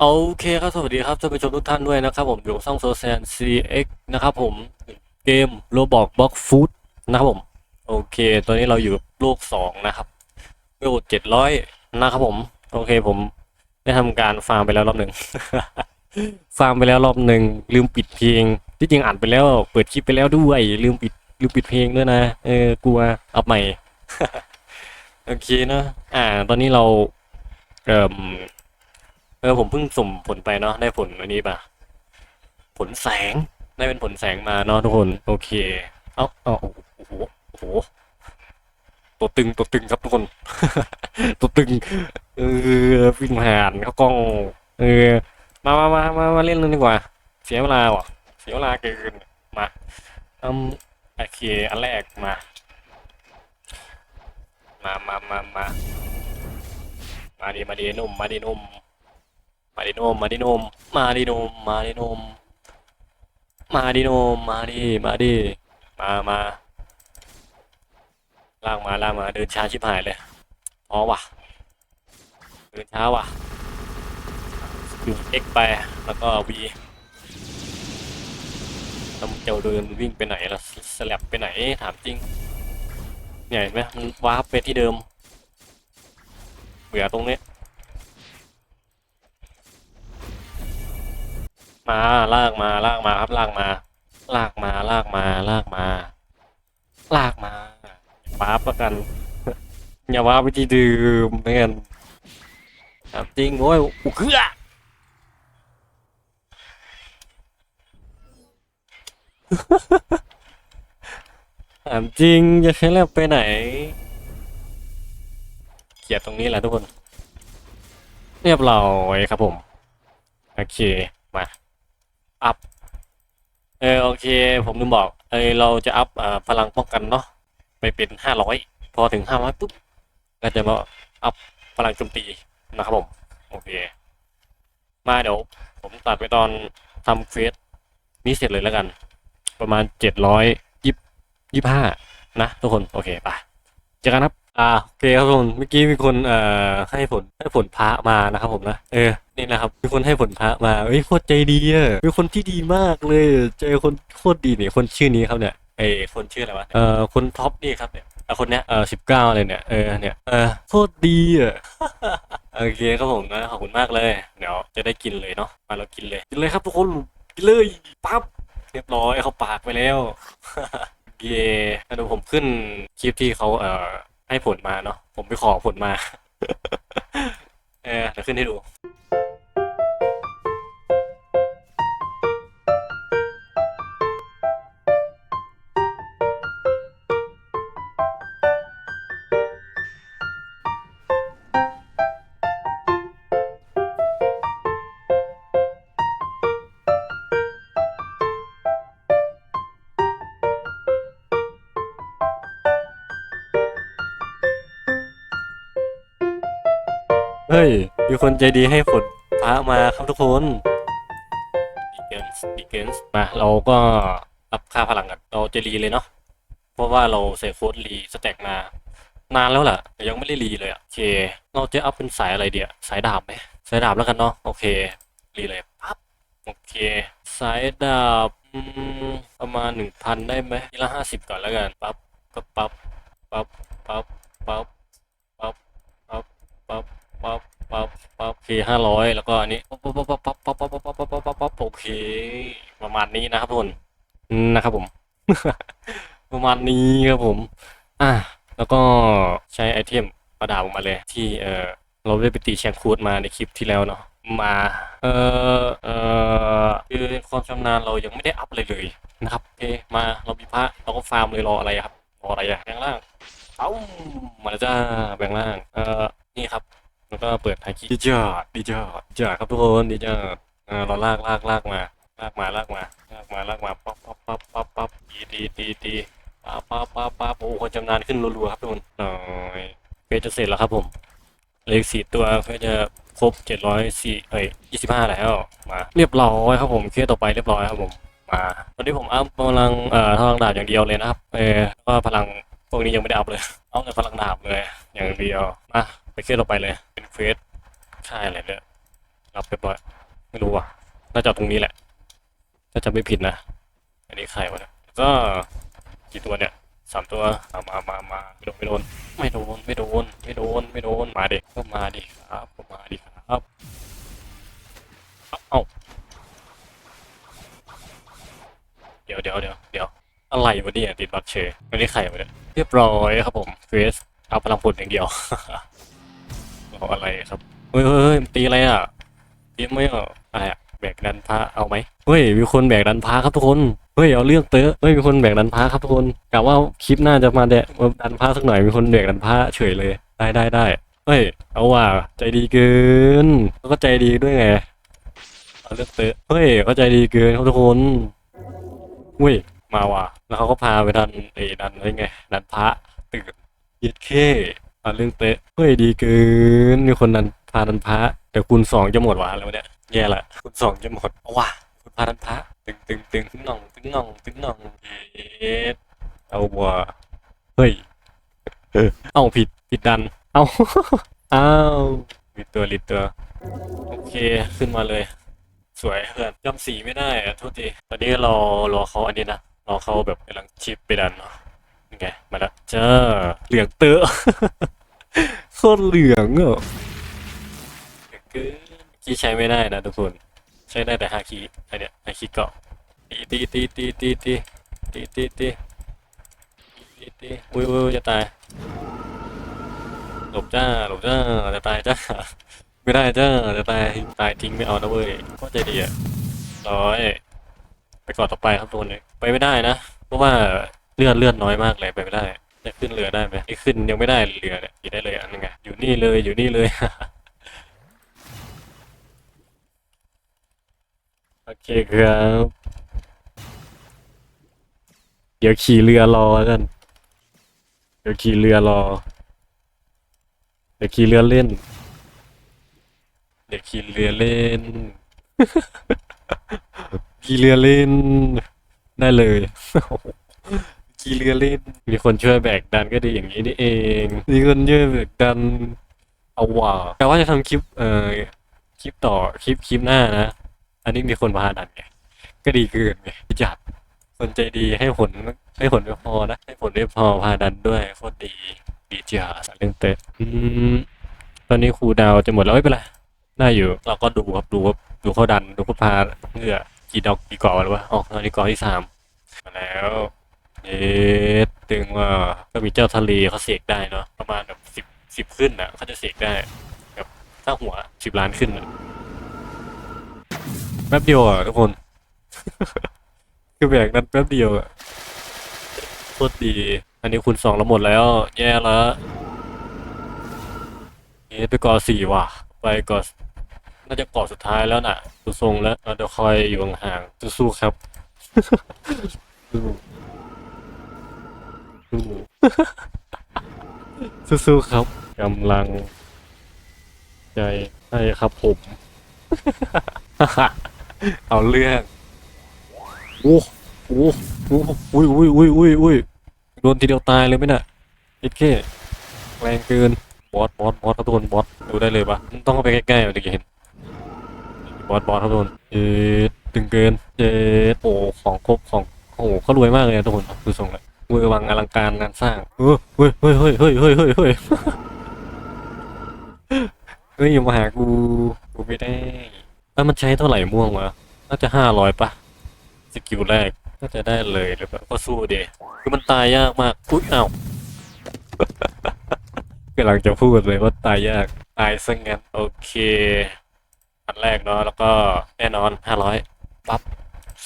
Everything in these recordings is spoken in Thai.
โอเคครับ สวัสดีครับท่านผู้ชมทุกท่านด้วยนะครับ ผมอยู่ช่องโซแซน CX นะครับผมเกม Roblox Box Food นะครับผม โอเค ตอนนี้เราอยู่กับโลกสองนะครับเวลเจ็ดร้อยนะครับผม โอเคผมได้ทำการฟาร์มไปแล้วรอบหนึ่งฟาร์มไปแล้วรอบหนึ่งลืมปิดเพลง ที่จริงอ่านไปแล้ว เปิดคลิปไปแล้วด้วยลืมปิดลืมปิดเพลงด้วยนะเออกลัวเอาใหม่โอเคนะอ่า ตอนนี้เราเอ่ม เออผมเพิ่งสุ่มผลไปเนาะได้ผลอันนี้ป่ะ ผลแสงได้เป็นผลแสงมาเนาะทุกคน โอเคเอ้าเอาโอ้โหโอ้โหตัวตึงตัวตึงครับทุกคน ตัวตึง เออวิ่งผ่านเข้ากล้อง เออ มามามามามาเล่นเลยดีกว่า เสียเวลาว่ะ เสียเวลาเกินมาอืมโอเคอันแรกมา มามามามามาดีมาดีนุ่มมาดีนุ่ม มาดิโนม มาดิโนม มาดิโนม มาดิโนม มาดิโนม มาดิ มาดิ มามาลากมาลากมา เดินช้าชิบหายเลยอ๋อว่ะ เดินช้าว่ะคือ X ไป แล้วก็ V แล้วเจ้าเดินวิ่งไปไหนล่ะสลับไปไหน ถามจริง เนี่ยเห็นไหมมันวาร์ปไปที่เดิมเบื่อตรงนี้ มาลากมาลากมาครับลากมา ลากมาลากมาลากมา ลากมาว้าบแล้วกัน อย่าว้าไปที่ดิมเหมือนกันถามจริงโอ้ยอุคืออะถามจริงจะใช้แล้วไปไหนเขียดตรงนี้แหละทุกคน เรียบร้อยครับผม โอเค มา อัพเออโอเค ผมลืมบอกเออเราจะอัพอพลังป้องกันเนาะไปเป็นห้าร้อยพอถึงห้าร้อยปุ๊บก็จะมาอัพพลังโจมตีนะครับผมโอเค มาเดี๋ยวผมตัดไปตอนทำเฟสนี้เสร็จเลยแล้วกัน ประมาณเจ็ดร้อยยี่ยี่ห้านะทุกคน โอเคไปเจอกันครับ อ่าโอเคครับทุกคนเมื่อกี้มีคนเอ่อให้ผลให้ผลพระมานะครับผมนะเออนี่นะครับมีคนให้ผลพระมาเอ้ยโคตรใจดีอะเป็นคนที่ดีมากเลยเจคนโคตรดีเนี่ยคนชื่อนี้ครับเนี่ยเออคนชื่ออะไรวะเอ่อคนท็อปนี่ครับเนี่ยอะคนเนี้ยเออสิบเก้าเลยเนี่ยเออเนี่ยเออโคตรดีอะโอเคครับผมนะขอบคุณมากเลยเดี๋ยวจะได้กินเลยเนาะมาเรากินเลยกินเลยครับทุกคนกินเลยปั๊บเรียบร้อยเขาปากไปแล้วเย่เดี๋ยวผมขึ้นคลิปที่เขาเอ่อ ให้ผลมาเนาะผมไปขอผลมา เออเดี๋ยวขึ้นให้ดู เฮ้ย มีคนใจดีให้ผลพระมาครับทุกคนดีเกนส์ดีเกนส์มาเราก็รับค่าพลังกันเราจะรีเลยเนาะ เพราะว่าเราใส่โค้ดรีสแต็กมานานแล้วล่ะ แต่ยังไม่ได้รีเลยอะโอเค เราจะอัพเป็นสายอะไรเดียสายดาบไหมสายดาบแล้วกันเนาะ โอเค รีเลยปั๊บ โอเค สายดาบประมาณหนึ่งพันได้ไหมทีละห้าสิบก่อนแล้วกันปั๊บ เคห้าร้อยแล้วก็อันนี้ปั๊บปั๊บปั๊บปั๊บปั๊บปั๊บปั๊บปั๊บปั๊บปั๊บปั๊บโอเคประมาณนี้นะครับทุกคนนะครับผม ประมาณนี้ครับผม อะแล้วก็ใช้ไอเทมประดาบออกมาเลย ที่เออเราได้ไปตีแชงคูดมาในคลิปที่แล้วเนาะมาเออเออคือความชำนาญเรายังไม่ได้อัพเลยเลยนะครับโอเคมาเรามีพระเราก็ฟาร์มเลยรออะไรครับรออะไรอะแบงล่างเอ้ามาแล้วจ้าแบงล่างเออ ก็เปิดไฮคีดีจ้าดีจ้าดีจ้าครับทุกคนดีจ้าอ่าเราลากลากลากมาลากมาลากมาลากมาลากมาปั๊บปั๊บปั๊บปั๊บปั๊บดีดีดีดีปั๊บปั๊บปั๊บปั๊บโอ้คนจำนานขึ้นรัวๆครับทุกคนหน่อยเฟซจะเสร็จแล้วครับผมเลขสี่ตัวเพื่อจะครบเจ็ดร้อยสี่เอ้ยยี่สิบห้าแล้วมาเรียบร้อยครับผมเคสต่อไปเรียบร้อยครับผมมาตอนนี้ผมอัพพลังเอ่อพลังดาบอย่างเดียวเลยนะครับเออแล้วก็พลังพวกนี้ยังไม่ได้อัพเลยเอาแต่พลังดาบเลยอย่างเดียวมา เคสต่อไปเลย เป็นเฟสใช่อะไรเนี่ยรับเรียบร้อยไม่รู้ว่ะน่าจะตรงนี้แหละถ้าจะไม่ผิดนะ อันนี้ใครวะเนี่ยก็กี่ตัวเนี่ยสามตัวเอามามามาไม่โดนไม่โดนไม่โดนไม่โดนไม่โดนไม่โดนมาดิก็มาดิครับก็มาดิครับเอ้าเดี๋ยวเดี๋ยวเดี๋ยวเดี๋ยวอะไรวะเนี่ยติดบักเชยอันนี้ใครวะเนี่ยเรียบร้อยครับผมเฟสเอาพลังผลอย่างเดียว เอาอะไรครับเฮ้ยเฮ้ยเฮ้ยตีอะไรอะตีไม่เอาอะไรอะแบกดันพระเอาไหมเฮ้ยมีคนแบกดันพระครับทุกคนเฮ้ยเอาเรื่องเตอะเฮ้ยมีคนแบกดันพระครับทุกคนกะว่าคลิปหน้าจะมาแดะดันพระสักหน่อยมีคนแบกดันพระเฉยเลยได้ได้ได้เฮ้ยเอาว่ะใจดีเกินแล้วก็ใจดีด้วยไงเอาเรื่องเตอะเฮ้ยเขาใจดีเกินครับทุกคนเว้ยมาว่ะแล้วเขาก็พาไปดันไอ้ดันอะไรไงดันพระตื่นเย็ดเข้เอาเรื่องเตะเฮ้ยดีเกินมีคนดันพาดันพระแต่คูณสองจะหมดว่ะแล้วเนี่ยแย่ละคูณสองจะหมดเอาว่ะคุณพาดันพระตึงตึงตึงตึงน่องตึงน่องตึงน่องเย็ดเอาว่ะเฮ้ยเอาผิดผิดดัน เอาอ้าวลิดตัวลิดตัวโอเคขึ้นมาเลย สวยเพื่อนจำสีไม่ได้อะโทษทีตอนนี้รอรอเขาอันนี้นะรอเขาแบบกำลังชิปไปดันเนาะนี่ไงมาแล้วเจ้าเหลืองเตอ โคตรเหลืองอะเหลืองเกินที่ใช้ไม่ได้นะทุกคน ใช้ได้แต่ฮาคิอันเนี้ยฮาคิเกาะตีตีตีตีตีตีตีตีตีตีตีอุ้ยอุ้ยจะตายหลบจ้าหลบจ้าจะตายจ้าไม่ได้จ้าจะตายตายทิ้งไม่เอานะเว้ยก็ใจดีอะร้อยไปก่อนต่อไปครับตัวนี้ไปไม่ได้นะเพราะว่าเลือดเลือดน้อยมากเลยไปไม่ได้ จะขึ้นเรือได้ไหมไอ้ขึ้นยังไม่ได้เรือเนี่ยขี่ได้เลยอันนึงไงอยู่นี่เลยอยู่นี่เลย โอเคครับ เดี๋ยวขี่เรือรอกัน เดี๋ยวขี่เรือรอ เดี๋ยวขี่เรือเล่น เดี๋ยวขี่เรือเล่น ขี่เรือเล่นได้เลย ขี่เรือเล่น มีคนช่วยแบกดันก็ดีอย่างนี้นี่เอง มีคนช่วยแบกดันเอาว่าแต่ว่าจะทำคลิปเอ่อคลิปต่อคลิปคลิปหน้านะ อันนี้มีคนพาดันไงก็ดีเกินไงจัดคนใจดีให้ผลให้ผลไม่พอนะ ให้ผลไม่พอพาดันด้วยโคตรดีดีจ้าเรื่องเตะอืมตอนนี้ครูดาวจะหมดแล้วไม่เป็นไรได้อยู่ เราก็ดูครับดูครับดูเขาดันดูเขาพาเพื่อกี่ดอกกี่กาะแล้ววะออกตอนนี้กาะที่สามมาแล้ว เอ๊ะตึงว่าก็มีเจ้าทะเลเขาเสกได้เนาะประมาณแบบสิบสิบขึ้นอะเขาจะเสกได้แบบถ้าหัวสิบล้านขึ้นอะแป๊บเดียวอะทุกคน คือแบกนั้นแป๊บเดียวอะโคตรดี อันนี้คุณสองแล้วหมดแล้ว แย่แล้วเอ๊ะไปกาะสี่ว่ะ ไปกาะน่าจะกาะสุดท้ายแล้วน่ะดูทรงแล้วเราจะคอยอยู่ห่างๆสู้ๆครับ สู้สู้สู้ๆครับกำลัง ใจให้ครับผม เอาเรื่องโอ้โหโอ้โหอุ้ยอุ้ยอุ้ยอุ้ยอุ้ยโดนทีเดียวตายเลยไหมน่ะเอ็ดเคแรงเกินบอสบอสบอสครับทุกคนบอสดูได้เลยปะต้องเข้าไปใกล้ๆมันถึงจะเห็นบอสบอสครับทุกคนเจ็ดตึงเกินเจ็ดโอ้ของครบของโอ้โหเขารวยมากเลยนะทุกคนดูทรงแล้ว เวอร์วังอลังการงานสร้างเฮ้ยเฮ้ยเฮ้ยเฮ้ยเฮ้ยเฮ้ยเฮ้ยเฮ้ยอยู่มาหากูกูไม่ได้แล้วมันใช้เท่าไหร่ม่วงวะน่าจะห้าร้อยปะสกิลแรกน่าจะได้เลยหรือเปล่าก็สู้เดคือมันตายยากมากอุ้ยอ้าวกำลังจะพูดเลยว่าตายยากตายซะงั้นโอเค อันแรกเนาะแล้วก็แน่นอนห้าร้อยปั๊บ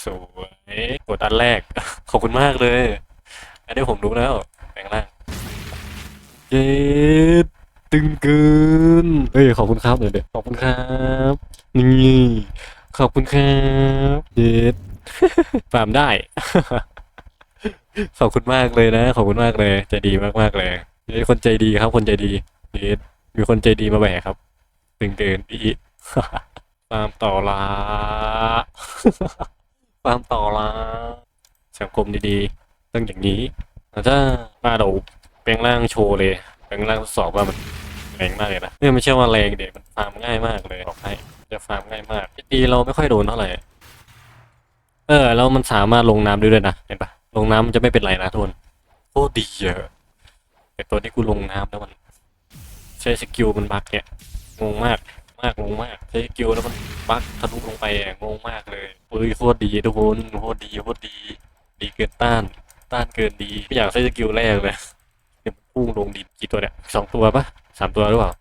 สวยกดอันแรกขอบคุณมากเลย อันนี้ผมรู้แล้วแปลงร่างเย็ดตึงเกินเฮ้ยขอบคุณครับเดี๋ยวเดี๋ยวขอบคุณครับนี่ขอบคุณครับเย็ดฟามได้ ขอบคุณมากเลยนะ ขอบคุณมากเลยใจดีมากๆเลยมีคนใจดีครับ คนใจดีเดมีคนใจดีมาแบกครับ ตึงเกินอีตามต่อละตามต่อละสังคมดีๆ ต้องอย่างนี้ถ้ามาเราแปลงร่างโชว์เลยแปลงร่างทดสอบว่ามันแรงมากเลยนะเนี่ยไม่ใช่ว่าแรงเด็กมันฟาร์มง่ายมากเลยบอกให้จะฟามง่ายมากตีเราไม่ค่อยโดนเท่าไหร่เออแล้วมันสามารถลงน้ำได้ด้วยนะเห็นปะลงน้ำมันจะไม่เป็นไรนะทุนโคตรดีอะแต่ตัวที่กูลงน้ำแล้วมันใช้สกิลมันบักเนี่ยงงมากมากงงมากใช้สกิลแล้วมันบักทะลุลงไปงงมากเลยเฮ้ยโคตรดีทุกคนโคตรดีโคตรดี ดีเกินต้าน ต้านเกินดี ไม่อยากใช้สกิลแรกเลยเดี๋ยวมันพุ่งลงดินกี่ตัวเนี่ยสองตัวปะสามตัวหรือเปล่า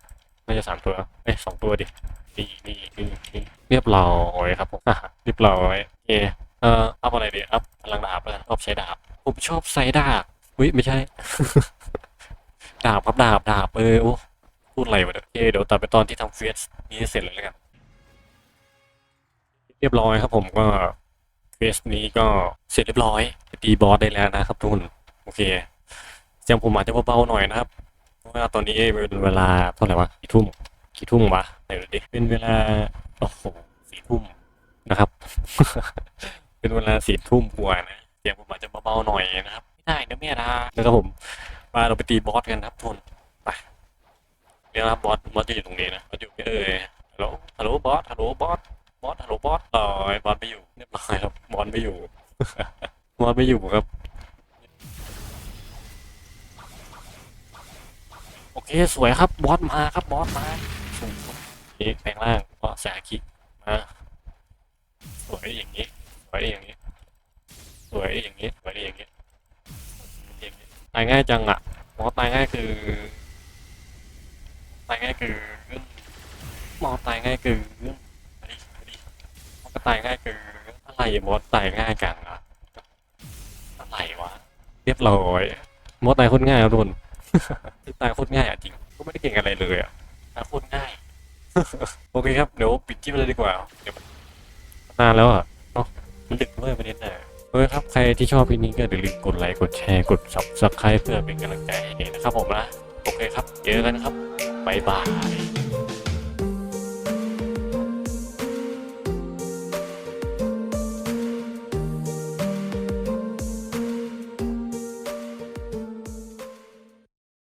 น่าจะสามตัวเอ้ยสองตัวดินี่นี่นี่นี่เรียบร้อยครับผมอะเรียบร้อยโอเอ่ออัพอะไรดีอัพพลังดาบแล้วชอบใช้ดาบผมชอบใช้ดาบอุ้ยไม่ใช่ ดาบครับดาบดาบเออโอ้พูดอะไรวะเนี่ยโอเคเดี๋ยวตัดไปตอนที่ทำเฟสนี้เสร็จเลยแล้วกันเรียบร้อยครับผมก็ เฟสนี้ก็เสร็จเรียบร้อยตีบอสได้แล้วนะครับทุกคนโอเคเสียงผมอาจจะเบาๆหน่อยนะครับเพราะว่าตอนนี้เป็นเวลาเท่าไหร่วะกี่ทุ่มกี่ทุ่มวะไหนดูดิเป็นเวลาโอ้โหสี่ทุ่มนะครับ เป็นเวลาสี่ทุ่มกว่านะเสียงผมอาจจะเบาๆหน่อยนะครับไม่ได้นะแม่ดานะครับผมมาเราไปตีบอสกันครับทุกคนไปเดี๋ยวนะครับบอสบอสจะอยู่ตรงนี้นะบอสอยู่เออฮัลโหลฮัลโหลบอสฮัลโหลบอสบอสฮัลโหลบอสลอยบอสไม่อยู่เรียบร้อยครับบอสไม่อยู่ บอส ไม่อยู่ครับ โอเคสวยครับ บอสมาครับ บอสมาสูงนี่แปลงร่างบอสแสกิมาสวยอย่างนี้สวยอย่างนี้สวยอย่างนี้สวยอย่างนี้ตายง่ายจังอะบอสตายง่ายคือตายง่ายคือมอสตายง่ายคือมอสก็ตายง่ายคืออะไรบอสตายง่ายจังอะ อะไรวะ เรียบร้อยมอตายโคนง่ายครับทุกคน ตายโคตรง่ายอะจริง ก็ไม่ได้เก่งอะไรเลยอะตายโคตรง่าย โอเคครับ เดี๋ยวปิดคลิปเลยดีกว่า เดี๋ยวนานแล้วอะเนาะมันดึกด้วยประเด็นน่ะโอเคครับ ใครที่ชอบคลิปนี้ก็อย่าลืมกดไลค์ กดแชร์ กด subscribe เพื่อเป็นกำลังใจให้นะครับผมนะ โอเคครับ เจอกันครับบ๊ายบาย